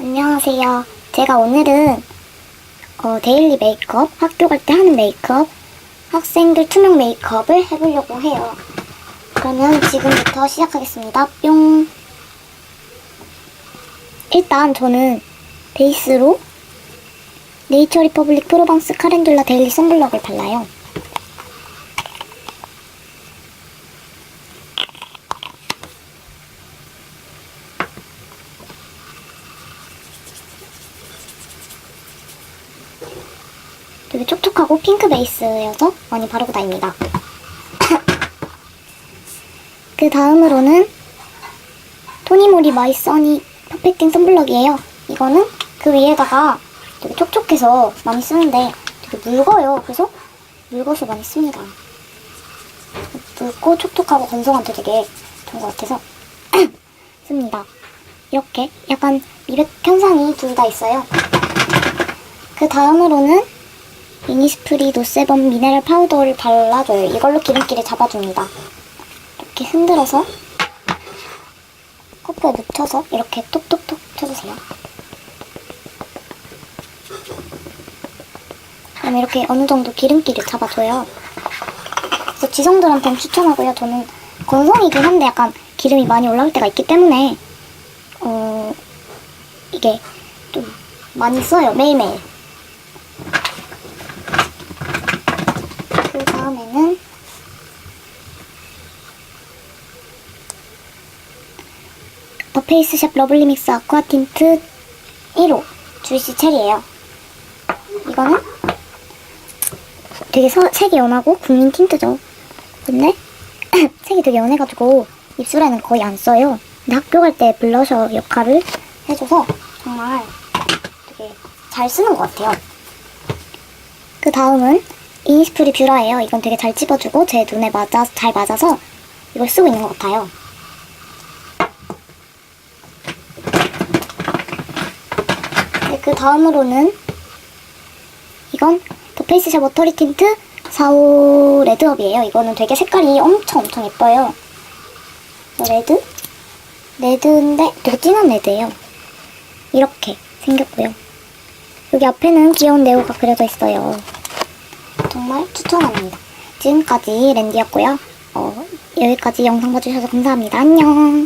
안녕하세요. 제가 오늘은 어, 데일리 메이크업, 학교 갈 때 하는 메이크업, 학생들 투명 메이크업을 해보려고 해요. 그러면 지금부터 시작하겠습니다. 뿅. 일단 저는 베이스로 네이처 리퍼블릭 프로방스 카렌듈라 데일리 선블럭을 발라요. 되게 촉촉하고 핑크 베이스여서 많이 바르고 다닙니다. 그 다음으로는 토니모리 마이 써니 퍼펙팅 선블럭이에요. 이거는 그 위에다가 되게 촉촉해서 많이 쓰는데 되게 묽어요. 그래서 묽어서 많이 씁니다. 묽고 촉촉하고 건성한테 되게 좋은 것 같아서 씁니다. 이렇게 약간 미백 현상이 둘 다 있어요. 그 다음으로는 이니스프리 노세범 미네랄 파우더를 발라줘요. 이걸로 기름기를 잡아줍니다. 이렇게 흔들어서 코프에 묻혀서 이렇게 톡톡톡 쳐주세요. 그럼 이렇게 어느 정도 기름기를 잡아줘요. 그래서 지성들한테는 추천하고요. 저는 건성이긴 한데 약간 기름이 많이 올라올 때가 있기 때문에 어 이게 좀 많이 써요. 매일매일. 그 다음에는 더 페이스샵 러블리 믹스 아쿠아 틴트 1호 주이시 체리예요. 이거는 되게 서, 색이 연하고 국민 틴트죠. 근데 색이 되게 연해가지고 입술에는 거의 안 써요. 근데 학교 갈 때 블러셔 역할을 해줘서 정말 되게 잘 쓰는 것 같아요. 그 다음은 이니스프리 뷰라예요. 이건 되게 잘 집어주고 제 눈에 맞아 잘 맞아서 이걸 쓰고 있는 것 같아요. 네, 그 다음으로는 이건 더 페이스샵 워터리 틴트 45 레드업이에요. 이거는 되게 색깔이 엄청 엄청 예뻐요. 레드? 레드인데 되게 진한 레드예요. 이렇게 생겼고요. 여기 앞에는 귀여운 네오가 그려져 있어요. 정말 추천합니다. 지금까지 랜디였고요. 어, 여기까지 영상 봐주셔서 감사합니다. 안녕.